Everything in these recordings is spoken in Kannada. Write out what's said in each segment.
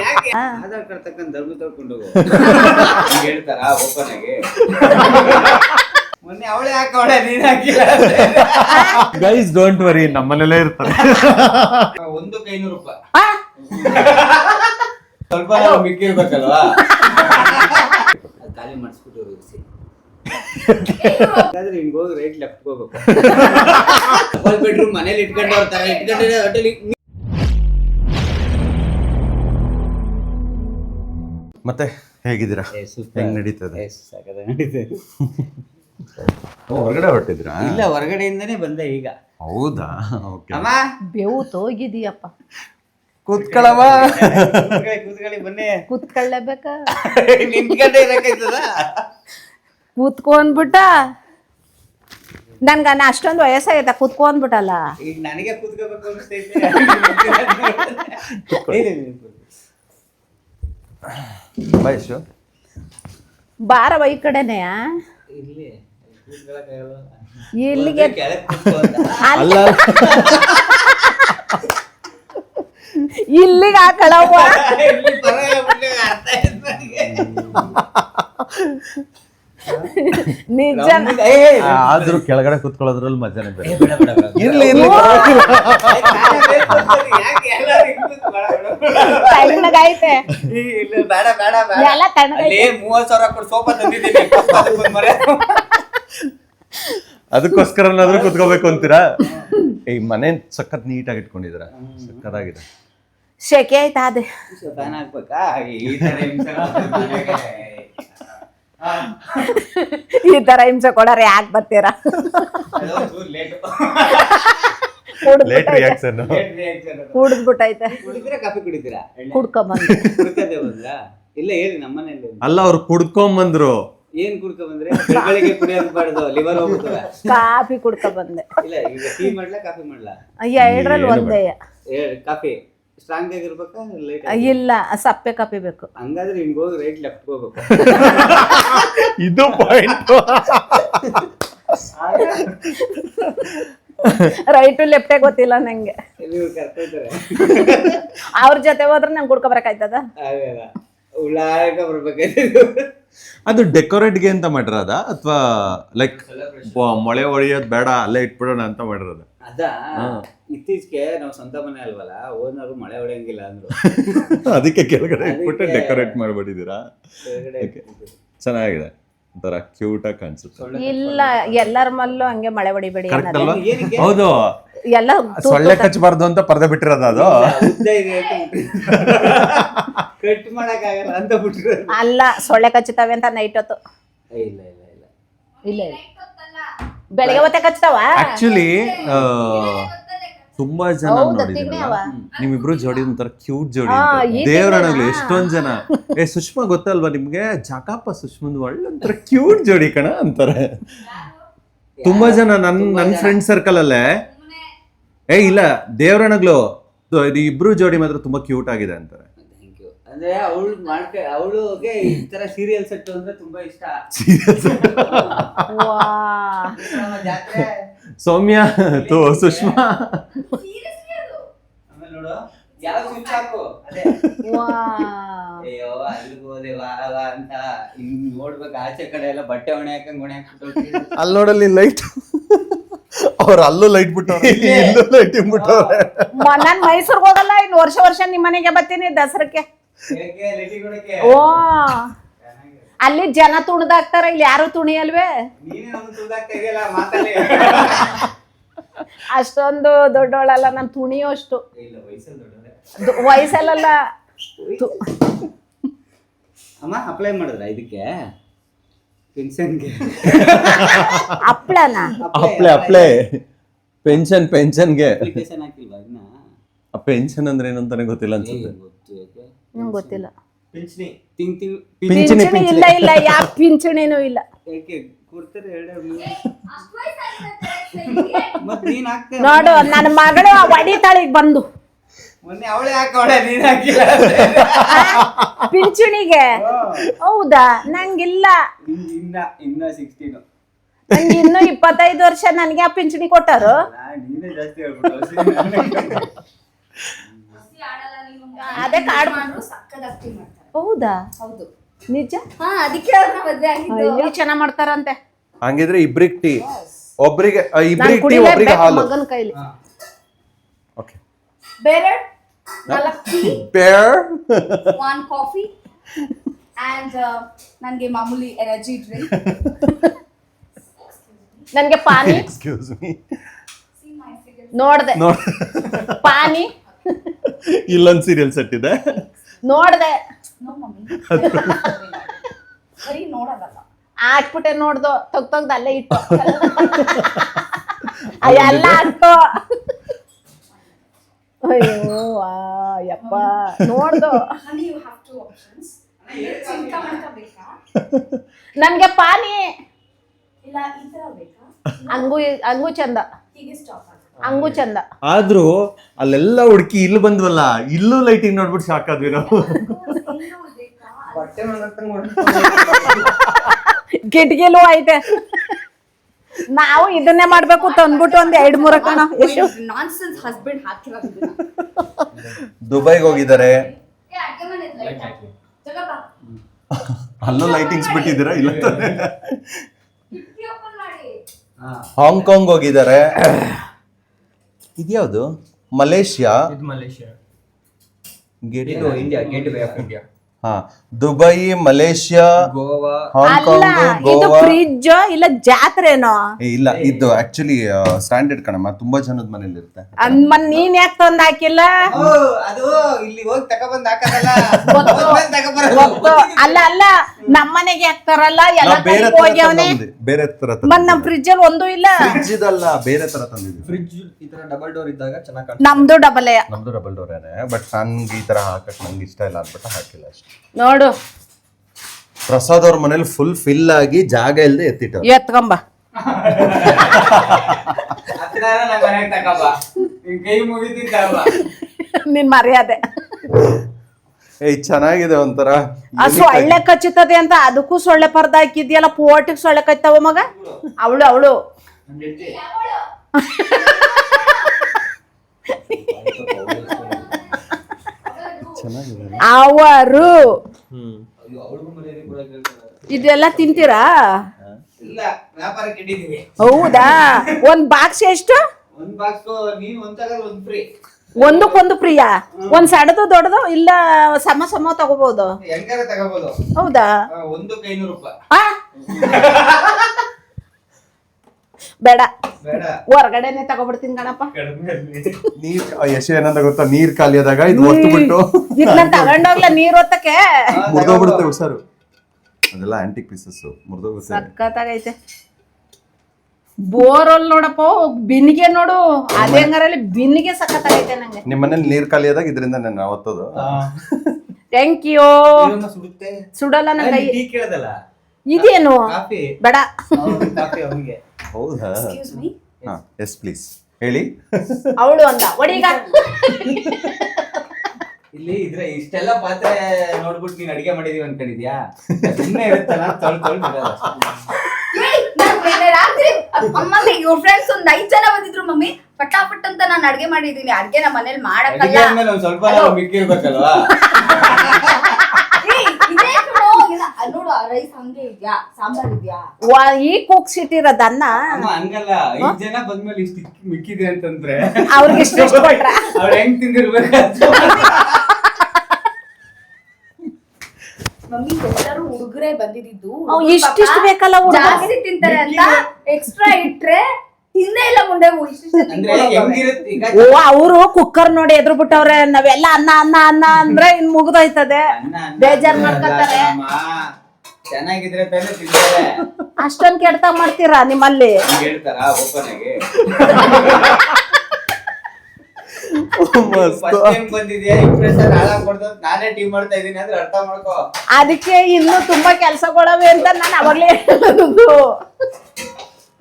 ಯಾಕೆ? ಹಾ. ಆಧಾರ್ ಕಾರ್ಡ್ ತಕ್ಕಂತ ಧರ್ಮ ತಗೊಂಡು ಹೋಗು. ಹಿಂಗ್ ಹೇಳ್ತಾರ ಓಪನ್ ಆಗಿ ಮೊನ್ನೆ ಅವಳೆ ಹಾಕವಳೆ ನೀನ್ ಹಾಕಿಲ್ಲ ಗೈಸ್ ಡೋಂಟ್ ವರಿ ನಮ್ಮನೇಲೇ ಇರ್ತಾರೆ. ಒಂದು ಐನೂರು ರೂಪಾಯಿ. ಸ್ವಲ್ಪ ಮಿಕ್ಕಿರ್ಬೇಕಲ್ವಾ? ಖಾಲಿ ಮಾಡಿಸ್ಬಿಟ್ಟು ಹಾಗಾದ್ರೆ ಹಿಂಗ್ ಹೋಗಿ ರೈಟ್ ಲೆಫ್ಟ್ ಹೋಗ್ಬೇಕು. ಡಬಲ್ ಬೆಡ್ರೂಮ್ ಮನೇಲಿ ಇಟ್ಕೊಂಡು ತರ ಇಟ್ಕೊಂಡಿರೋ ಹೋಟೆಲ್ ಮತ್ತೆ ಹೇಗಿದ್ದೀರಾ? ಹೆಂಗ್ ನಡೀತದೆ? ಓ, ಹೊರಗಡೆ ಹೊರಟಿದ್ರಾ ಇಲ್ಲ ಹೊರಗಡೆಯಿಂದನೇ ಬಂದೆ ಈಗ. ಹೌದಾ? ಓಕೆ. ಅಮ್ಮ? ಬೆವ್ತ್ ಹೋಗಿದೀಯಪ್ಪ ಕೂತ್ಕೊಳ್ಳವ ಕೂತ್ಕೊಳ್ಳಿ ಕೂತ್ಕೊಳ್ಳಿ ಬನ್ನಿ. ಕೂತ್ಕೊಳ್ಳೇಬೇಕ? ನಿಂತ್ಕೊಂಡೆ ಇರಕ್ಕಾಯ್ತದ ಕೂತ್ಕೊಂಡ್ಬಿಟ್ಟ? ನನ್ಗ ಅಷ್ಟೊಂದು ವಯಸ್ಸಾಗೈತ ಕೂತ್ಕೊಂಡ್ಬಿಟ್ಟಲ್ಲ. ಈಗ ನನಗೆ ಕೂತ್ಕೋಬೇಕು ಅನಿಸ್ತೈತೆ ಇಲ್ಲ, ಇಲ್ಲ, ಇಲ್ಲ. ವಯಸ್ಸು ಬಾರವ ಈ ಕಡೆನೆ. ಇಲ್ಲಿಗೆ. ಅಲ್ಲ ಇಲ್ಲಿಗೆ ಹಾಕಳವ್ವ. ನಿಜ ಆದ್ರೂ ಕೆಳಗಡೆ ಕುತ್ಕೊಳ್ಳೋದ್ರಲ್ಲಿ ಮಜಾನೇ ಬೇರೆ. ಇರ್ಲಿ ಇರ್ಲಿ ಏ, ಕಾಲ ಬೇರೆ ಕೂತ್ಕೊಳ್ಳಿ, ಯಾಕೆ ಎಲ್ಲರೂ ಹಿಂಗ್ ಕೂತ್ಕೊಳ್ಳ? ಬೇಡ, ಬೇಡ. ತಣ್ಣಗೈತೆ ಇಲ್ಲ, ಬೇಡ, ಬೇಡ, ಬೇಡ. ಎಲ್ಲ ತಣ್ಣಗೈತೆ ಅಲ್ಲಿ ಮೂವತ್ ಸಾವಿರ ಕೊಟ್ಟು ಸೋಫಾ ತಂದಿದ್ದೀನಿ ಅದಕ್ಕೊಂದ್ ಮರೆ. ಅದಕ್ಕೋಸ್ಕರನಾದ್ರೂ ಕೂತ್ಕೋಬೇಕು ಅಂತೀರಾ ಈ ಮನೆ ಸಖತ್ ನೀಟಾಗಿ ಇಟ್ಕೊಂಡಿದ್ದೀರಾ ಸಖತ್ತಾಗಿದೆ ಶೆಕೆ ಆಯ್ತಾ ಅದೇ ಫ್ಯಾನ್ ಹಾಕ್ಬೇಕಾ ಈ ತರ ಹಿಂಸೆ ಮಾಡ್ತಾರೆ ಮನೆಗೆ. ಆ, ಈ ತರ ಹಿಂಸೆ ಕೊಡಾರ ಯಾಕೆ ಬರ್ತೀರಾ ಅದು ಒಂಚೂರು late. ಲೇಟ್ ರಿಯಾಕ್ಷನ್ ಕುಡಿದ್ಬಿಟ್ಟೈತೆ ಕುಡಿತೀರಾ ಕಾಫಿ ಕುಡಿತೀರಾ? ಕುಡ್ಕೊಂಬಂದು ಕುಡ್ಕದೆ ಬಂದ್ರಾ ಇಲ್ಲ ಹೇಳಿ ನಮ್ಮನೇಲಿ ಅಲ್ಲ ಅವ್ರು ಕುಡ್ಕೊಂಬಂದ್ರು. ಏನ್ ಕುಡ್ಕೊ ಬಂದ್ರೆ ಬೆಳಗ್ಗೆ ಕುಡಿಯೋದು ಬಾರ್ದು ಲಿವರ್ ಹೋಗ್ತದೆ ಕಾಫಿ ಕುಡ್ಕೊಂಬಂದೆ. ಇಲ್ಲ ಈಗ ಟೀ ಮಾಡ್ಲಾ ಕಾಫಿ ಮಾಡ್ಲಾ? ಎರಡರಲ್ಲಿ ಒಂದೇ. ಕಾಫಿ ಸ್ಟ್ರಾಂಗ್ ಆಗಿರ್ಬೇಕಾ ಲೈಟ್ ಇಲ್ಲ ಸಪ್ಪೆ ಕಾಫಿ ಬೇಕು. ಹಂಗಾದ್ರೆ ಹಿಂಗ್ ಹೋಗಿ ರೈಟ್ ಲೆಫ್ಟ್ ಹೋಗ್ಬೇಕು. ಇದು ಪಾಯಿಂಟ್ ರೈಟು ಲೆಫ್ಟೇ ಗೊತ್ತಿಲ್ಲ ನಂಗೆ. ಅವ್ರ ಜೊತೆ ಹೋದ್ರೆ ನಂಗೆ ಕುಡ್ಕೊ ಬರಕಾಯ್ತದ ಉಳ್ಳಾಗ ಬರ್ಬೇಕಾಯ್ತು ಅದು ಡೆಕೋರೇಟ್ಗೆ ಅಂತ ಮಾಡಿರೋದ? ಅಥವಾ ಲೈಕ್ ಮೊಳೆ ಹೊಡೆಯೋದ್ ಬೇಡ ಅಲ್ಲೇ ಇಟ್ಬಿಡೋಣ ಅಂತ ಮಾಡಿರೋದ? ಅದ? ಇತ್ತೀಚೆಗೆ ನಾವು ಸ್ವಂತ ಮನೆ ಅಲ್ವಲ್ಲ ಓನರು ಮಳೆ ಹೊಡೆಯಂಗಿಲ್ಲ ಅಂದ್ರು. ಅದಕ್ಕೆ ಕೆಳಗಡೆ ಡೆಕೋರೇಟ್ ಮಾಡ್ಬಿಟ್ಟಿದ್ದೀರಾ? ಚೆನ್ನಾಗಿದೆ. ಒಂಥರ ಕ್ಯೂಟ್ ಆಗಿ ಕಾಣಿಸುತ್ತೆ. ಸೊಳ್ಳೆ ಇಲ್ಲ ಎಲ್ಲರ ಮಲ್ಲೂ ಹಂಗೆ ಮಳೆ ಹೊಡಿಬೇಡಿ ಕರೆಕ್ಟ್ ಅನ್ನೋದು. ಅಲ್ವಾ? ಏನಕ್ಕೆ? ಹೌದು. ಎಲ್ಲ ತೂತು ಸೊಳ್ಳೆ ಕಚ್ಚಬಾರ್ದು ಅಂತ ಪರ್ದೆ ಬಿಟ್ಟಿರೋದು ಅದು. ಉದ್ದ ಇದೆ ಅಂತ ಕಟ್ ಮಾಡಕ್ಕಾಗಲ್ಲ ಅಂತ ಬಿಟ್ಟಿರೋದು. ಅಲ್ಲ ಸೊಳ್ಳೆ ಕಚ್ಚುತ್ತವೆ ಅಂತ ನೈಟ್ ಹೊತ್ತು. ಇಲ್ಲ ಇಲ್ಲ ಇಲ್ಲ. ಇಲ್ಲ. ಬೆಳಗ್ಗೆ ಹೊತ್ತೆ ಕಚ್ತಾವ ಆಕ್ಚುಲಿ ತುಂಬಾ ಜನ ನೋಡಿದಿರಲ್ಲ? ನಿಮ್ಮಿಬ್ರು ಜೋಡಿ ಒಂಥರ ಕ್ಯೂಟ್ ಜೋಡಿ ದೇವರಣಗಳು ಎಷ್ಟೊಂದ್ ಜನ. ಏ ಸುಷ್ಮಾ ಗೊತ್ತಲ್ವಾ ನಿಮ್ಗೆ? ಜಾಕಪ್ಪ ಸುಷ್ಮಂದ್ ಒಳ್ಳೆ ಒಂಥರ ಕ್ಯೂಟ್ ಜೋಡಿ ಕಣ ಅಂತಾರೆ. ತುಂಬಾ ಜನ ನನ್ ನನ್ ಫ್ರೆಂಡ್ ಸರ್ಕಲ್ ಅಲ್ಲೇ. ಏ ಇಲ್ಲ ದೇವರಣಗಳು ಇದು ಇಬ್ರು ಜೋಡಿ ಮಾತ್ರ ತುಂಬಾ ಕ್ಯೂಟ್ ಆಗಿದೆ ಅಂತಾರೆ. ಥ್ಯಾಂಕ್ ಯು ಅಂದ್ರೆ ಅವಳು ಮಾಡ್ಕ ಅವಳುಗೆ ಈ ತರ ಸೀರಿಯಲ್ ಸೆಟ್ ಅಂದ್ರೆ ತುಂಬಾ ಇಷ್ಟ. ಜಾತ್ರೆ ಸೌಮ್ಯ ತೋ ಸುಷ್ಮಾ. ಆಮೇಲೆ ನೋಡು ಯಾವ ಸ್ವಿಚ್ ಹಾಕು. ಅದೇ. ವಾ ಅಯ್ಯೋ ಅಲ್ಲಿಗೆ ಹೋದೆ ಅಂತ. ಹಿಂಗ್ ನೋಡ್ಬೇಕು ಆಚೆ ಕಡೆ ಎಲ್ಲ ಬಟ್ಟೆ ಒಣೆ ಹಾಕಂಗ್ ಒಣೆ ಹಾಕ್ಬಿಟ್ಟು ಅಲ್ಲಿ ನೋಡಲ್ಲಿ ಲೈಟ್ ಅವ್ರ ಅಲ್ಲೂ ಲೈಟ್ ಬಿಟ್ಟವ್ರೆ. ಇಲ್ಲೂ ಲೈಟ್ ಬಿಟ್ಟವ್ರೆ. ನಾನ್ ಮೈಸೂರ್ಗ್ ಹೋಗಲ್ಲ ಇನ್ನು ವರ್ಷ ವರ್ಷ ನಿಮ್ಮ ಮನೆಗೆ ಬರ್ತೀನಿ ದಸರಕ್ಕೆ. ಓ ಅಲ್ಲಿ ಜನ ತುಣದಾಗ್ತಾರ ಇಲ್ಲಿ ಯಾರು ತುಣಿಯಲ್ವೇ? ಅಷ್ಟೊಂದು ದೊಡ್ಡವಳಲ್ಲ ನಾನು ತುಣಿಯೋ ಅಷ್ಟು ಇಲ್ಲ ವಯಸ್ಸಲ್ಲಿ ಅಮ್ಮ ಅಪ್ಲೈ ಮಾಡಿದ್ರ ಇದಕ್ಕೆ? ಪೆನ್ಷನ್ಗೆ ಹಪ್ಳನ ಅಪ್ಲೆ ಅಪ್ಲೆ. ಪೆನ್ಷನ್ ಪೆನ್ಷನ್ಗೆ ಅಪ್ಲಿಕೇಶನ್ ಹಾಕಿಲ್ವಾ ಇನ್ನ? ಪೆನ್ಷನ್ ಅಂದ್ರೆ ಏನು ಅಂತಾನೆ ಗೊತ್ತಿಲ್ಲ ಅನ್ಸುತ್ತೆ. ನಂಗೆ ಗೊತ್ತಿಲ್ಲ. ಪಿಂಚಣಿ. ಇಲ್ಲ ಇಲ್ಲ ಯಾವ ಪಿಂಚಣಿನೂ ಇಲ್ಲ. ನೋಡು ನನ್ನ ಮಗಳು ಹೊಡಿತಾಳಿಗ್ ಬಂದು. ಪಿಂಚಣಿಗೆ. ಹೌದಾ? ನಂಗಿಲ್ಲ. ನಂಗೆ ಇನ್ನೂ ಇಪ್ಪತ್ತೈದು ವರ್ಷ ನನಗೆ ಆ ಪಿಂಚಣಿ ಕೊಟ್ಟರು. ನೀನೇ ಜಾಸ್ತಿ ಹೇಳ್ಬಿಟ್ಟು ಅದೇ ಕಾಡ್. ಮಾಡ್ರು ಹೌದಾ? ಹೌದು. ನಿಜ? ಹಾ ಅದಕ್ಕೆ ಅವ್ರನ್ನ ಮದ್ವೆ ಆಗಿದ್ದು. ಅಯ್ಯೋ. ಚೆನ್ನಾಗ್ ಮಾಡ್ತಾರಂತೆ. ಹಂಗಿದ್ರೆ ಇಬ್ರಿಗೆ ಟೀ. ಒಬ್ರಿಗೆ ಆ, ಇಬ್ರಿಗೆ ಟೀ ಕುಡಿಲೇಬೇಕು ಒಬ್ರಿಗೆ ಹಾಲು. ಮಗನ್ ಕೈಲಿ. ಓಕೆ. ಬೇರೆ ನಾಲ್ಕು ಟೀ. ಬೇರ್ ಒನ್ ಕಾಫಿ ಅಂಡ್ ನನಗೆ ಮಾಮೂಲಿ ಎನರ್ಜಿ ಡ್ರಿಂಕ್ ನನ್ಗೆ ಪಾನಿ. ಎಕ್ಸ್ಕ್ಯೂಸ್ ಮೀ ನೋಡ್ದೆ. ನೋಡ್ ಪಾನಿ. ಇಲ್ಲೊಂದು ಸೀರಿಯಲ್ ಸೆಟ್ ಇದೆ. ನೋಡ್ದೆ. ನೋ ಮಮ್ಮಿ ಬರೀ ನೋಡೋದಲ್ಲ. ಹಾಕ್ಬಿಟ್ಟೆ ನೋಡ್ದು ತಗ್ ತಗ್ದು ಅಲ್ಲೇ ಇಟ್ಟು. ಎಲ್ಲ ಹಾಕ್ತು ಅಯ್ಯೋ ಯಪ್ಪ. ನೋಡ್ದು. Honey you have two options ನನ್ಗೆ ಪಾನಿ. ಇಲ್ಲ ಈ ತರ ಬೇಕಾ? ಹಂಗೂ ಹಂಗೂ ಚಂದ. ಹೀಗೆ ಸ್ಟಾಪ್ ಹಂಗೂ ಚಂದ. ಆದ್ರೂ ಅಲ್ಲೆಲ್ಲ ಹುಡುಕಿ ಇಲ್ಲಿ ಬಂದ್ವಲ್ಲ ಇಲ್ಲೂ ಲೈಟಿಂಗ್ ನೋಡ್ಬಿಟ್ಟು ಸಾಕಾದ್ವಿ ಆದ್ವಿ ನಾವು. ಕಿಟಕಿಲೂ ಐತೆ. ನಾವು ಇದನ್ನೇ ಮಾಡ್ಬೇಕು ತಂದ್ಬಿಟ್ಟು ಒಂದ್ ಎರಡ್ ಮೂರ ಕಣ. ಎಷ್ಟು ನಾನ್ಸೆನ್ಸ್ ಹಸ್ಬೆಂಡ್ ಹಾಕಿರೋದು ದುಬೈಗೆ ಹೋಗಿದ್ದಾರೆ. ಅಲ್ಲೂ ಲೈಟಿಂಗ್ಸ್ ಬಿಟ್ಟಿದ್ದೀರಾ? ಇಲ್ಲ ಹಾಂಗ್ಕಾಂಗ್ ಹೋಗಿದ್ದಾರೆ. ಇದ್ಯಾವುದು? ಮಲೇಷ್ಯಾ? ಇದು Malaysia. Gate yeah, India, Gateway of India. ಹಾ Dubai Malaysia Goa. Hong Kong ಇದು ಗೋವಾ. ಫ್ರಿಜ್ ಇಲ್ಲ ಜಾತ್ರೆನೋ? ಏ, ಇಲ್ಲ ಇದು ಆಕ್ಚುಲಿ ಸ್ಟ್ಯಾಂಡರ್ಡ್ ಕಣಮ್ಮ ತುಂಬಾ ಜನದ ಮನೇಲಿ ಇರುತ್ತೆ ಮನ್ ನೀನ್ ಯಾಕೆ ತಂದ್ ಹಾಕಿಲ್ಲ? ಓ, ಅದು ಇಲ್ಲಿ ಹೋಗಿ ತಗೊಬಂದ್ ಹಾಕದಲ್ಲ. ಅಲ್ಲ ತಗೊಬರೋದು. ಅಲ್ಲ ಅಲ್ಲ ನಮ್ಮನೆಗೆ ಹಾಕ್ತಾರಲ್ಲ ಎಲ್ಲ ನಾವ್ ಬೇರೆ ಕಡೆಗೆ ತರ ಹೋಗ್ಯವನೆ ತಂದಿದ್ವಿ. ಬೇರೆ ತರ ಮತ್ ನಮ್ ಫ್ರಿಜ್ ಅಲ್ಲಿ ಒಂದು ಇಲ್ಲ. ಫ್ರಿಜ್ ಇದಲ್ಲ ಬೇರೆ ತರ ತಂದಿದ್ದೀವಿ ಫ್ರಿಜ್ ಈ ತರ ಡಬಲ್ ಡೋರ್ ಇದ್ದಾಗ ಚೆನ್ನಾಗಿ ನಮ್ದು ಡಬಲ್ ನಮ್ದು ಡಬಲ್ ಡೋರ್ ಏನೇ ಬಟ್ ನನ್ಗೆ ಈ ತರ ಹಾಕಕ್ ನಂಗೆ ಇಷ್ಟ ಇಲ್ಲ ಅಂದ್ಬಿಟ್ಟು ಹಾಕಿಲ್ಲ ಅಷ್ಟೇ. ನೋಡು. ಪ್ರಸಾದ್ ಅವ್ರ ಮನೇಲಿ ಫುಲ್ ಫಿಲ್ ಆಗಿ ಜಾಗ ಇಲ್ಲದೆ ಎತ್ತಿಟ್ಟು ಎತ್ಕೊಂಬ. ನಿನ್ ಮರ್ಯಾದೆ. ಏಯ್ ಚೆನ್ನಾಗಿದೆ ಒಂಥರ. ಆ ಸೊಳ್ಳೆ ಕಚ್ಚುತ್ತದೆ ಅಂತ ಅದಕ್ಕೂ ಸೊಳ್ಳೆ ಪರ್ದ ಹಾಕಿದ್ಯಲ್ಲ ಪೋಟಿಗೆ ಸೊಳ್ಳೆ ಕಚ್ತಾವ ಮಗ? ಅವಳು ಅವಳು. ಅವರು. ಇದೆಲ್ಲ ತಿಂತೀರಾ? ಇಲ್ಲ ವ್ಯಾಪಾರಕ್ಕೆ ಇಟ್ಟಿದೀವಿ ಹೌದಾ? ಒಂದ್ ಬಾಕ್ಸ್ ಎಷ್ಟು? ಒಂದ್ ಬಾಕ್ಸ್ ನೀನ್ ಒಂದ್ ತಗದ್ ಒಂದ್ ಫ್ರೀ ಒಂದಕ್ಕೊಂದು ಪ್ರಿಯ ಒಂದ್ ಸಣ್ಣದು ದೊಡ್ಡದು ಇಲ್ಲ ಸಮ ಸಮ ತಗೋಬಹುದು ಹೌದಾ? ಬೇಡ. ಬೇಡ. ಹೊರಗಡೆನೆ ತಗೋಬಿಡ್ತೀನಿ ಗಣಪ್ಪ. ನೀರ್ ಯಶ ಏನಂತ ಗೊತ್ತಾ ನೀರ್ ಖಾಲಿ ಆದಾಗ ಇದು ಹೊತ್ತು ಬಿಟ್ಟು. ಇದನ್ನ ತಗೊಂಡೋಗ್ಲ ನೀರ್ ಹೊತ್ತಕ್ಕೆ. ಹಾ, ಮುರಿದೋಗ್ಬಿಡುತ್ತೆ ಹುಷಾರು. ಅದೆಲ್ಲ ಆಂಟಿಕ್ ಪೀಸಸ್ ಮುರಿದೋಗುತ್ತೆ ಸಕ್ಕತ್ತಾಗೈತೆ ಬೋರಲ್ ನೋಡಪ್ಪ ಬಿನ್ನಿಗೆ ನೋಡು ಅದೇ ಹಂಗಾರಲ್ಲಿ ಬಿನ್ನಿಗೆ ಸಕ್ಕತ್ತಾಗೈತೆ ನಂಗೆ. ನಿಮ್ಮ ಮನೇಲಿ ನೀರ್ ಖಾಲಿ ಆದಾಗ ಇದರಿಂದ ನಾನು ಅವತ್ತದು. Thank you ಸುಡುತ್ತೆ? ಸುಡಲ್ಲ ನನ್ನ ಅಲ್ಲಿ ಟೀ ಕೇಳದಲ್ಲ? ಇದೇನು? ಕಾಫಿ? ಬೇಡ. ಕಾಫಿ ಅವನಿಗೆ. ಹೌದಾ? ಎಸ್ ಪ್ಲೀಸ್ ಹೇಳಿ. ಅವಳು ಅಂದ. ಒಡೀಗ. ಇಲ್ಲಿ ಇದ್ರೆ ಇಷ್ಟೆಲ್ಲ ಪಾತ್ರೆ ನೋಡ್ಬಿಟ್ಟು ನೀನ್ ಅಡಿಗೆ ಮಾಡಿದೀವಿ ಅನ್ಕೊಂಡಿದ್ಯಾ? ಸುಮ್ಮನೆ ಇರುತ್ತಲ್ಲ ತೊಳ್ ತೊಳ್ ಬಿಡೋದು. ಏಯ್, ನಾನ್ ನಿನ್ನೆ ರಾತ್ರಿ ಅಮ್ಮಂಗೆ ಇವ್ರ ಫ್ರೆಂಡ್ಸ್ ಒಂದ್ ಐದ್ ಜನ ಬಂದಿದ್ರು ಮಮ್ಮಿ. ಪಟಾಪಟ್ ಅಂತ ನಾನು ಅಡ್ಗೆ ಮಾಡಿದೀನಿ. ಅಡ್ಗೆ ನಮ್ಮ ಮನೇಲಿ ಅಡಿಗೆ ಮಾಡಕ್ಕಲ್ಲ ಅಂದ್ಮೇಲೆ ಒಂದ್ ಸ್ವಲ್ಪ ನಾವು ಮಿಕ್ಕಿರ್ಬೇಕಲ್ವಾ ಏಯ್, ಇದೇ ಕಣೋ, ಇಲ್ಲ, ಅಲ್ಲ್ ನೋಡು ರೈಸ್ ಹಂಗೆ ಇದ್ಯಾ? ಸಾಂಬಾರ್ ಇದ್ಯಾ? ಈ ಕೂಗ್ಸಿಟ್ಟಿರೋದು ಅನ್ನ ಅಮ್ಮ ಹಂಗಲ್ಲ. ಐದ್ ಜನ ಬಂದ್ಮೇಲೆ ಇಷ್ಟ ಮಿಕ್ಕಿದೆ ಅಂತಂದ್ರೆ ಅವ್ರಿಗೆ ಇಷ್ಟ ಇಷ್ಟ ಕೊಟ್ರ ಅವ್ರು ಹೆಂಗ್ ತಿಂದಿರ್ಬೇಕಂತ ಮಮ್ಮಿ ಎಲ್ಲರೂ ಹುಡುಗರೇ ಬಂದಿದ್ದು. ಇಷ್ಟಿಷ್ಟು ಬೇಕಲ್ಲ? ಜಾಸ್ತಿ ತಿಂತಾರೆ ಅಂತ ಎಕ್ಸ್ಟ್ರಾ ಇಟ್ರೆ ತಿನ್ನೇ ಇಲ್ಲ ಮುಂದೆ ಓ ಅವರು ಕುಕ್ಕರ್ ನೋಡಿ ಎದ್ರು ಬಿಟ್ಟವ್ರೆ ನಾವೆಲ್ಲ ಅನ್ನ ಅನ್ನ ಅನ್ನ ಅಂದ್ರೆ ಇನ್ ಮುಗ್ದೋಯ್ತದೆ. ಬೇಜಾರ್ ಮಾಡ್ಕೊತಾರೆ. ಅಮ್ಮ. ಚೆನ್ನಾಗಿದ್ರೆ ತಾನೇ ತಿಂತಾರೆ. ಅಷ್ಟೊಂದ್ ಕೆಡ್ತಾ ಮಾಡ್ತೀರಾ ನಿಮ್ಮಲ್ಲಿ? ಹೇಳ್ತಾರ ಓಪನ್ ಆಗಿ? ಅದಕ್ಕೆ ಇನ್ನು ತುಂಬಾ ಕೆಲ್ಸಗಳವೆ ಅಂತ ನಾನು ಅವಾಗ್ಲೇ ಹೇಳೋದು.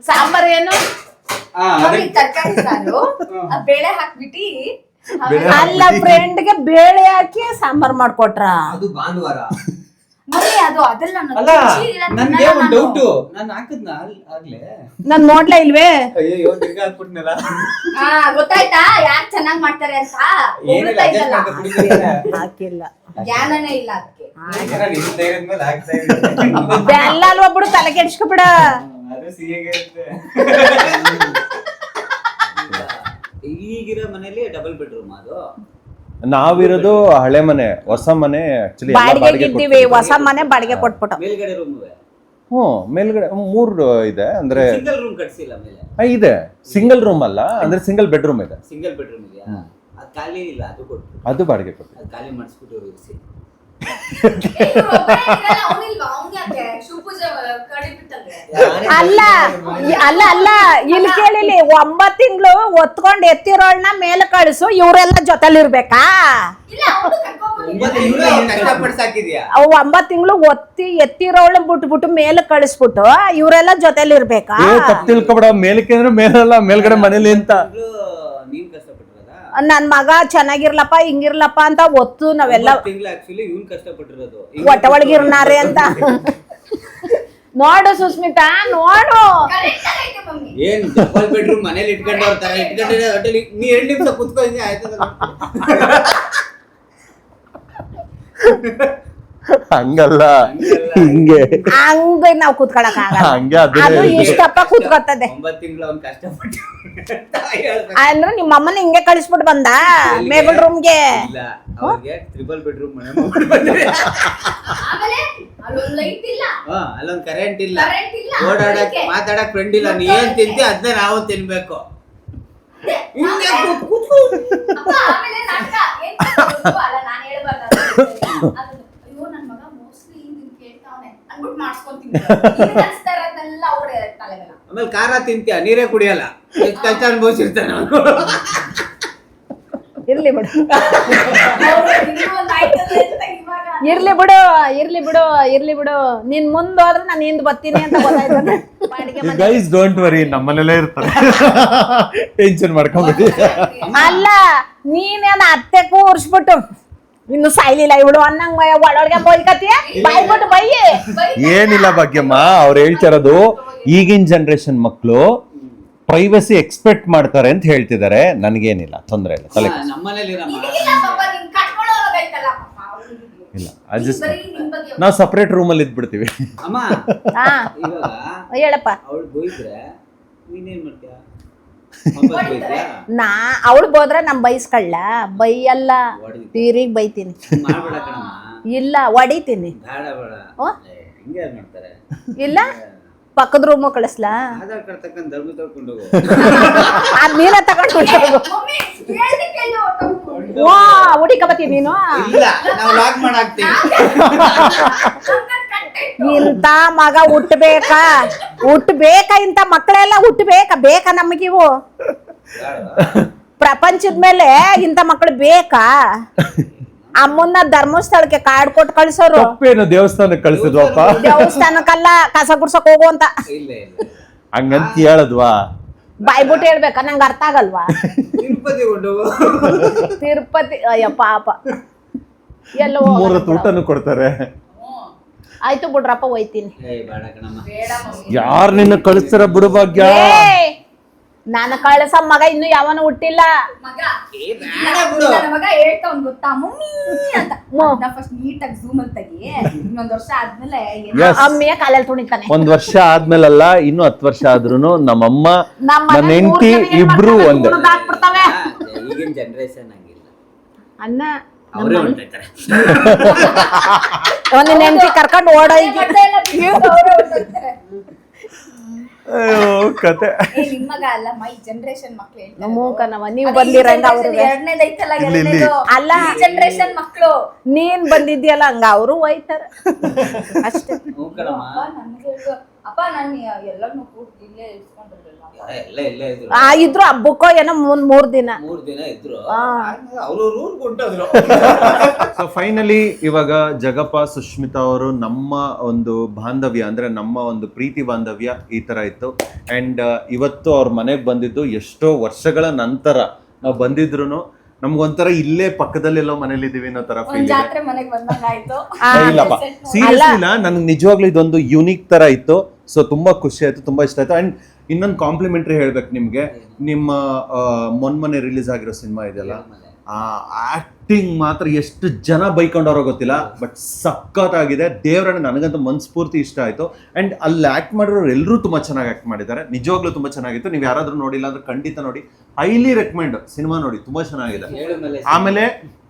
ಸಾಂಬಾರ್ ಏನು? ತರಕಾರಿ ಸಾರು. ಬೇಳೆ ಹಾಕ್ಬಿಟ್ಟಿ. ಅಲ್ಲ ಫ್ರೆಂಡ್ಗೆ ಬೇಳೆ ಹಾಕಿ ಸಾಂಬಾರ್ ಮಾಡ್ಕೊಟ್ರ? ಅದು ಭಾನುವಾರ. ಮಮ್ಮಿ ಅದು ಅದೆಲ್ಲ ನಾನು ಅಲ್ಲ ಚೀಲ ನನ್ಗೆ ತಿನ್ನಲ್ಲ ಒಂದ್ ನಾನು. ಡೌಟ್ ನಾನು ಹಾಕಿದ್ನ ಆಗ್ಲೇ? ನಾನ್ ನೋಡ್ಲಾ ಇಲ್ವೇ? ಅಯ್ಯೋ ಹಾಕ್ಬಿಟ್ನಲ್ಲ. ಗೊತ್ತಾಯ್ತಾ? ಯಾರ್ ಚೆನ್ನಾಗ್ ಮಾಡ್ತಾರೆ ಅಂತ? ಏನಿಲ್ಲ ಹೊಗಳ್ತಾ adjust ಇದ್ದಲ್ಲ. ಮಾಡ್ಕೊಂಡ್ ಹಾಕಿಲ್ಲ. ಜ್ಞಾನನೇ ಇಲ್ಲ ಅದಕ್ಕೆ ಏನೋ ನಿನ್ ಧೈರ್ಯದ ಮೇಲೆ ಹಾಕ್ತಾ ಇದ್ದೀನಿ. ಬೆಲ್ಲ ಅಲ್ವಾ ಬಿಡು ತಲೆ ಕೆಡ್ಸ್ಕೊಬಿಡ. ಅದು ಸಿಹಿಗೆ ಇರುತ್ತೆ. ಈಗಿರೋ ಮನೇಲಿ ಡಬಲ್ ಬೆಡ್ರೂಮ್ ಅದು. ನಾವಿರೋದು ಹಳೆ ಮನೆ ಹೊಸ ಮನೆ ಆಕ್ಚುಲಿ ಬಾಡಿಗೆ ಇದ್ದೀವಿ ಹೊಸ ಮನೆ ಬಾಡಿಗೆ ಕೊಟ್ಬಿಟ್ಟು. ಮೇಲ್ಗಡೆ ರೂಮ್ ಹ್ಞೂ ಮೇಲ್ಗಡೆ ಮೂರು ಇದೆ ಅಂದ್ರೆ ಸಿಂಗಲ್ ರೂಮ್ ಕಟ್ಸಿಲ್ಲ ಮೇಲೆ? ಆ, ಇದೆ. ಸಿಂಗಲ್ ರೂಮ್ ಅಲ್ಲ ಅಂದ್ರೆ ಸಿಂಗಲ್ ಬೆಡ್ರೂಮ್ ಇದೆ. ಸಿಂಗಲ್ ಬೆಡ್ರೂಮ್ ಇದೆಯಾ? ಅದು ಖಾಲಿ ಇಲ್ಲ ಅದು ಕೊಟ್ಟು ಅದು ಬಾಡಿಗೆ ಕೊಟ್ಟು ಅದು ಖಾಲಿ ಮಾಡಿಸ್ಬಿಟ್ಟು ಇರಿಸಿ. ಅಲ್ಲ ಅಲ್ಲ ಅಲ್ಲ ಇಲ್ಲಿ ಕೇಳಿಲಿ ಒಂಬತ್ ತಿಂಗಳು ಒತ್ಕೊಂಡ್ ಎತ್ತಿರೋಳ್ನ ಮೇಲೆ ಕಳಿಸು ಇವರೆಲ್ಲ ಜೊತೆಲಿರ್ಬೇಕಾ ಸಾಕಿದ್ಯಾ ಅವು ಒಂಬತ್ ತಿಂಗಳು ಒತ್ತಿ ಎತ್ತಿರೋಳ್ನ ಬಿಟ್ಬಿಟ್ಟು ಮೇಲೆ ಕಳಿಸ್ಬಿಟ್ಟು ಇವರೆಲ್ಲ ಜೊತೆಲಿರ್ಬೇಕಾ ಇರ್ಬೇಕಾ ತಪ್ಪು ತಿಳ್ಕೊಬೇಡ ಮೇಲಕ್ಕೆ ಅಂದ್ರೆ ಮೇಲಲ್ಲ ಮೇಲ್ಗಡೆ ಮನೇಲಿ ಅಂತ. ತಿಂಗಳು ನೀನ್ ಕಷ್ಟಪಟ್ಟಿರೋದಾ ನನ್ ಮಗ ಚೆನ್ನಾಗಿರ್ಲಪ್ಪ ಹಿಂಗಿರ್ಲಪ್ಪ ಅಂತ ಒತ್ತು ನಾವೆಲ್ಲ ಹೊಟ್ಟೆ ಒಳಗಿರ್ನಾರೆ ಅಂತ. ನೋಡು ಸುಸ್ಮಿತಾ ನೋಡು. ಏನ್ ಡಬಲ್ ಬೆಡ್ರೂಮ್ ಮನೇಲಿ ಇಟ್ಕೊಂಡವ್ರ ತರ ಇಟ್ಕೊಂಡಿರೋ ಹೋಟೆಲ್ ನೀ ಎರಡ್ ನಿಮಿಷ ಕುತ್ಕೊಂಡಿ ಆಯ್ತದ ಹಂಗಲ್ಲ. ಹಿಂಗೆ. ಹಂಗ ನಾವು ಕುತ್ಕೊಳಕ್ ಹಂಗೆ ಅದು. ಇಷ್ಟಪ್ಪ ಕುತ್ಕೊತದೆ. ಒಂಬತ್ತು ತಿಂಗಳು ಅವ್ನ್ ಕಷ್ಟಪಟ್ಟು ಅಂದ್ರೆ ನಿಮ್ಮ ಅಮ್ಮನ ಹಿಂಗೆ ಕಳಿಸ್ಬಿಟ್ಟು ಬಂದ? ಮೇಬಲ್ ರೂಮ್ಗೆ? ಇಲ್ಲ ಅವ್ರಿಗೆ ಟ್ರಿಬಲ್ ಬೆಡ್ರೂಮ್ ಮನೆ ಆಮೇಲೆ ಅಲ್ಲೊಂದು ಲೈಟ್ ಇಲ್ಲ. ಹಾ ಅಲ್ಲೊಂದ್ ಕರೆಂಟ್ ಇಲ್ಲ. ಕರೆಂಟ್ ಇಲ್ಲ. ಓಡಾಡಕ್ ಅದಕ್ಕೆ. ಮಾತಾಡಕ್ ಫ್ರೆಂಡ್ ಇಲ್ಲ. ನೀ ಏನ್ ತಿಂತಿ ಅದನ್ನ ನಾವು ತಿನ್ಬೇಕು. ಹಿಂಗೆ ಕೂತ್ಕೊ. ಅಪ್ಪ, ಆಮೇಲೆ ನಾಟಕ. ಏನ್ ಮಾಡೋದು? ಅಲ್ಲ ನಾನು ಹೇಳ್ಬಾರ್ದು ಅದು. ಅದು, ಅಯ್ಯೋ ನನ್ ಮಗ ಮೋಸ್ಟ್ಲಿ ಹಿಂಗ್ ಅನ್ಬಿಟ್ಟು ಮಾಡಿಸ್ಕೊಂತೀನಿ ಅನ್ಸ್ತಾ ಇರೋದನ್ನೆಲ್ಲ ಅವ್ರ ತಲೆ ಮೇಲೆ ಆಮೇಲೆ ಖಾರ ತಿಂತೀಯ? ನೀರೇ ಕುಡಿಯಲ್ಲ? ಎಷ್ಟ್ ಕಷ್ಟ ಅನ್ಭವಿಸಿರ್ತಾನೆ ಅವನು. ಇರ್ಲಿ ಬಿಡು. ಇರ್ಲಿ ಬಿಡು ಇರ್ಲಿ ಬಿಡು ಇರ್ಲಿ ಬಿಡು. ನೀನ್ ಮುಂದ್ ಹೋದ್ರೆ ನಾನು ಹಿಂದ್ ಬರ್ತೀನಿ ಅಂತ ಮನೆ ಗೈಸ್ ಡೋಂಟ್ ವರಿ ನಮ್ಮನೆಲ್ಲೇ ಇರ್ತಾರೆ. ಟೆನ್ಷನ್ ಮಾಡ್ಕೊಂಬಿಡಿ ಅಲ್ಲ ನೀನೇನ ಅತ್ತೆ ಕೂರ್ಸ್ಬಿಟ್ಟು ಇನ್ನು ಸಾಯ್ಲಿಲ್ಲ ಇವಳು ಅನ್ನಂಗ ಒಳೊಳಗೆ ಬೈಕತಿ ಬಾಯ್ಬಿಟ್ಟು ಬೈಯಿ ಏನಿಲ್ಲ ಭಾಗ್ಯಮ್ಮ ಅವ್ರು ಹೇಳ್ತಿರೋದು ಈಗಿನ ಜನರೇಷನ್ ಮಕ್ಕಳು ಪ್ರೈವಸಿ ಎಕ್ಸ್ಪೆಕ್ಟ್ ಮಾಡ್ತಾರೆ ಅಂತ ಹೇಳ್ತಿದ್ದಾರೆ. ನನಗೇನಿಲ್ಲ ತೊಂದರೆ ಇಲ್ಲ ತಲೆ. ಇಲ್ಲ ಅಡ್ಜಸ್ಟ್ ಬರೀ ನಿನ್ ಬಗ್ಗೆ. ನಾವು ಸಪ್ರೇಟ್ ರೂಮಲ್ಲಿ ಇದ್ಬಿಡ್ತೀವಿ. ಅಮ್ಮ ಹಾ. ಇವಾಗ ಹೇಳಪ್ಪ. ಅವಳು ಬೈದ್ರೆ ನೀನೇನ್ ಮಾಡ್ತೀಯ? ನಾ ಅವಳು ಬೋದ್ರೆ ನಮ್ ಬೈಸ್ಕೊಳ್ಳ. ಬೈಯಲ್ಲ. ತೀರಿಗ್ ಬೈತೀನಿ. ಇಲ್ಲ ಹೊಡಿತೀನಿ ಇಲ್ಲ ಪಕ್ಕದ ರೂಮ್ ಕಳಿಸ್ಲಾ? ನೀನ ತಗೊಂಡು. ವಾ ಹುಡಿಕಬತ್ತಿ ನೀನು ಇಂತ ಮಗ ಹುಟ್ಟಬೇಕಾ ಹುಟ್ಟಬೇಕಾ ಇಂತ ಮಕ್ಕಳೆಲ್ಲ ಹುಟ್ಟಬೇಕಾ ಬೇಕಾ ನಮಗಿವು ಪ್ರಪಂಚದ ಮೇಲೆ ಇಂತ ಮಕ್ಕಳು ಬೇಕಾ? ಅಮ್ಮನ್ನ ಧರ್ಮಸ್ಥಳಕ್ಕೆ ಕಾರ್ಡ್ ಕೊಟ್ಟು ಕಳ್ಸೋರು. ತಪ್ಪೇನು ದೇವಸ್ಥಾನಕ್ಕೆ ಕಳ್ಸಿದ್ವಪ್ಪ? ದೇವಸ್ಥಾನಕ್ಕಲ್ಲ ಕಸ ಗುಡ್ಸಕ್ ಹೋಗು ಅಂತ ಇಲ್ಲ ಇಲ್ಲ ಹಂಗಂತ ಹೇಳದ್ವಾ? ಬಾಯ್ಬಿಟ್ಟು ಹೇಳ್ಬೇಕಾ? ನಂಗೆ ಅರ್ಥ ಆಗಲ್ವಾ? ತಿರುಪತಿ ಅಯ್ಯ ಪಾಪ. ಎಲ್ಲ ಮೂರತ್ತು ಊಟನು ಕೊಡ್ತಾರೆ. ಆಯ್ತು ಬಿಡ್ರಪ್ಪ ಹೋಯ್ತೀನಿ. ಏ ಬೇಡ ಕಣಮ್ಮ. ಯಾರು ನಿನ್ನ ಕಳಿಸ್ತಾರ ಬಿಡು ಭಾಗ್ಯ ನಾನು ಕಳ್ಸ ಮಗ ಇನ್ನು ಯಾವನು ಹುಟ್ಟಿಲ್ಲ. ಮಗ. ಏ ಬೇಡ ಬಿಡು. ನನ್ನ ಮಗ ಹೇಳ್ತಾವ್ ಗೊತ್ತಾ? ಮಮ್ಮಿ ಅಂತ. ಫಸ್ಟ್ ನೀಟಾಗಿ ಝೂಮ್ ಅಲ್ಲಿ ತೆಗಿ. ಇನ್ನೊಂದ್ ವರ್ಷ ಆದ್ಮೇಲೆ ಏನ್- Yes. ಅಮ್ಮಿಯ ಕಾಲಲ್ಲಿ ತುಣಿತಾನೆ. ಒಂದ್ ವರ್ಷ ಆದ್ಮೇಲಲ್ಲ ಇನ್ನು ಹತ್ತು ವರ್ಷ ಆದ್ರೂನು ನಮ್ಮಮ್ಮ ನಮ್ಮ ನನ್ನ ಹೆಂಡತಿ ಇಬ್ರು ಒಂದು. ಹಾಕ್ಬಿಡ್ತಾವೆ. ಈಗಿನ ಜನರೇಷನ್ ಹಂಗಿಲ್ಲ. ಅನ್ನ ಅವರೇ ಹೊಂಟೈತಾರೆ ಒಂದಿನ ಹೆಂಡತಿ ಕರ್ಕೊಂಡು ಓಡೋಗಿ. ಅಯ್ಯೋ ಕತೆ. ಏ ನಿಮ್ ಮಗ ಅಲ್ಲ ಮೈ ಜನರೇಷನ್ ಮಕ್ಳು ಹೇಳ್ತಾರೆ ಮೂಕನವ ನೀವು ಬಂದಿರಂಗ ಅವ್ರಿಗೆ. ಎರಡನೇದೈತಲ್ಲ ಐತಲ್ಲ. ಅಲ್ಲ. ಜನರೇಷನ್ ಮಕ್ಳು. ನೀನ್ ಬಂದಿದ್ಯಲ್ಲ ಹಂಗ ಅವರು ಹೋಯ್ತಾರ. ಅಷ್ಟೇ. ಎಲ್ಲ ಇಲ್ಲೇ ಇದ್ರು. ಆ ಇದ್ರು ಹಬ್ಬಕ್ಕೋ ಏನೋ ಮೂರ್ ಮೂರ್ ದಿನ. ಮೂರ್ ದಿನ ಇದ್ರು. ಆ. ಅವ್ರವ್ರ ಊರ್ ಹೊಂಟೋದ್ರು. ಸೊ ಫೈನಲಿ ಇವಾಗ ಜಗಪ್ಪ ಸುಷ್ಮಿತಾ ಅವರು ನಮ್ಮ ಒಂದು ಬಾಂಧವ್ಯ ಅಂದ್ರೆ ನಮ್ಮ ಒಂದು ಪ್ರೀತಿ ಬಾಂಧವ್ಯ ಈ ತರ ಇತ್ತು. ಅಂಡ್ ಇವತ್ತು ಅವ್ರ ಮನೆಗೆ ಬಂದಿದ್ದು ಎಷ್ಟೋ ವರ್ಷಗಳ ನಂತರ ನಾವು ಬಂದಿದ್ರು ನಮ್ಗೊಂಥರ ಇಲ್ಲೇ ಪಕ್ಕದಲ್ಲೆಲ್ಲೋ ಮನೇಲಿ ಇದೀವಿ ಅನ್ನೋ ತರ ಫೀಲ್ ಇದೆ. ಜಾತ್ರೆ ಮನೆಗ್ ಬಂದಂಗ ಆಯ್ತು. ಆ, ಇಲ್ಲಪ್ಪ. ಸೀರಿಯಸ್ಲಿ ಇಲ್ಲ ನನ್ಗೆ ನಿಜವಾಗ್ಲೂ ಇದೊಂದು ಯೂನಿಕ್ ತರ ಇತ್ತು. ಸೊ ತುಂಬಾ ಖುಷಿ ಆಯ್ತು, ತುಂಬಾ ಇಷ್ಟ ಆಯ್ತು. ಅಂಡ್ ಇನ್ನೊಂದು ಕಾಂಪ್ಲಿಮೆಂಟ್ರಿ ಹೇಳ್ಬೇಕು ನಿಮಗೆ. ನಿಮ್ಮ ಮೊನ್ಮೊನ್ನೆ ರಿಲೀಸ್ ಆಗಿರೋ ಸಿನಿಮಾ ಇದೆಯಲ್ಲ? ಆ ಆಕ್ಟಿಂಗ್ ಮಾತ್ರ ಎಷ್ಟು ಜನ ಬೈಕೊಂಡವ್ರೋ ಗೊತ್ತಿಲ್ಲ ಬಟ್ ಸಖತ್ತಾಗಿದೆ. ದೇವರನ್ನ ನನಗಂತೂ ಮನಸ್ಫೂರ್ತಿ ಇಷ್ಟ ಆಯ್ತು. ಅಂಡ್ ಅಲ್ಲಿ ಆಕ್ಟ್ ಮಾಡಿರೋರು ಎಲ್ಲರೂ ತುಂಬಾ ಚೆನ್ನಾಗಿ ಆಕ್ಟ್ ಮಾಡಿದ್ದಾರೆ. ನಿಜವಾಗ್ಲೂ ತುಂಬಾ ಚೆನ್ನಾಗಿತ್ತು. ನೀವು ಯಾರಾದರೂ ನೋಡಿಲ್ಲ ಅಂದ್ರೆ ಖಂಡಿತ ನೋಡಿ. ಹೈಲಿ ರೆಕಮೆಂಡ್ ಸಿನಿಮಾ ನೋಡಿ ತುಂಬಾ ಚೆನ್ನಾಗಿದೆ. ಆಮೇಲೆ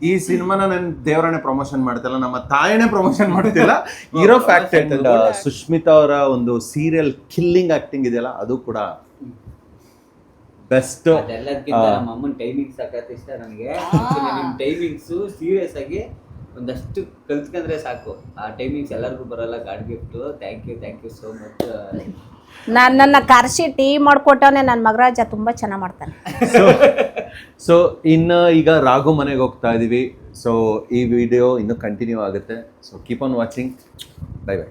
ಈ ಸಿನಿಮಾನ ನಾನು ದೇವರನ್ನೇ ಪ್ರಮೋಷನ್ ಮಾಡ್ತಿಲ್ಲ ನಮ್ಮ ತಾಯಿನೇ ಪ್ರಮೋಷನ್ ಮಾಡ್ತಿಲ್ಲ ಇರೋ ಫ್ಯಾಕ್ಟ್ ಸುಷ್ಮಿತಾ ಅವರ ಒಂದು ಸೀರಿಯಲ್ ಕಿಲ್ಲಿಂಗ್ ಆಕ್ಟಿಂಗ್ ಇದೆಯಲ್ಲ ಅದು ಕೂಡ ಬೆಸ್ಟ್ ಅದೆಲ್ಲದಕ್ಕಿಂತ. ನಮ್ಮ ಅಮ್ಮನ ಟೈಮಿಂಗ್ ಸಾಕತ್ತೆ ಇಷ್ಟ ನನಗೆ. ನಿಮ್ಮ ಟೈಮಿಂಗ್ಸು ಸೀರಿಯಸ್ ಆಗಿ ಒಂದಷ್ಟು ಕಲ್ತ್ಕೊಂಡ್ರೆ ಸಾಕು. ಆ ಟೈಮಿಂಗ್ಸ್ ಎಲ್ಲರಿಗೂ ಬರಲ್ಲ god gift thank you thank you so much ನನ್ನನ್ನ ಕರ್ಸಿ ಟೀ ಮಾಡ್ಕೊಟ್ಟವನೇ ನನ್ನ ಮಗರಾಜ ತುಂಬಾ ಚೆನ್ನಾಗಿ ಮಾಡ್ತಾನೆ. ಸೊ ಸೊ ಇನ್ನು ಈಗ ರಾಘು ಮನೆಗೆ ಹೋಗ್ತಾ ಇದೀವಿ. ಸೊ ಈ ವಿಡಿಯೋ ಇನ್ನು ಕಂಟಿನ್ಯೂ ಆಗುತ್ತೆ. So keep on watching bye bye